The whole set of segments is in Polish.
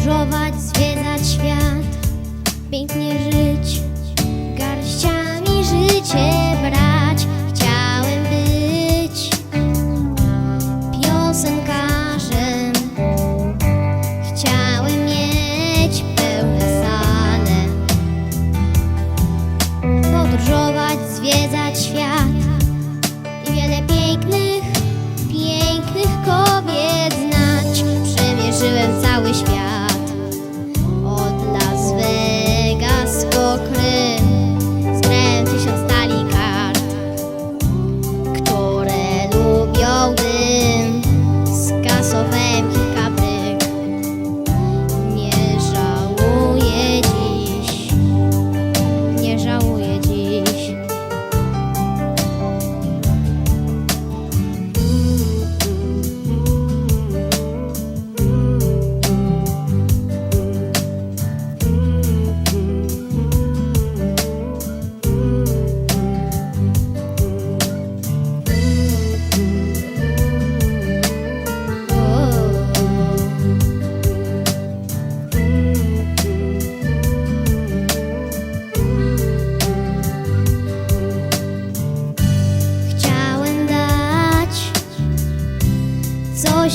podróżować, zwiedzać świat, pięknie żyć, garściami życie brać. Chciałem być piosenkarzem, chciałem mieć pełne sale, podróżować, zwiedzać świat.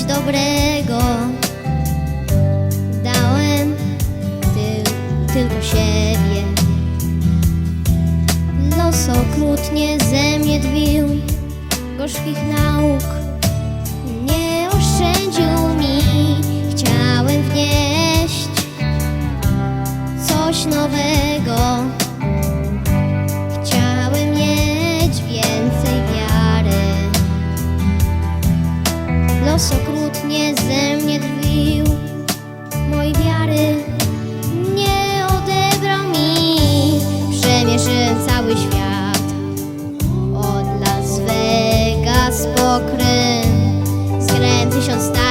Dobrego. Dałem ty, tylko siebie. Los okrutnie ze mnie drwił, gorzkich nauk nie oszczędził nie ze mnie drwił. Mojej wiary nie odebrał mi. Przemierzyłem cały świat. Od Las Vegas po Krym Skręt tysiąc tak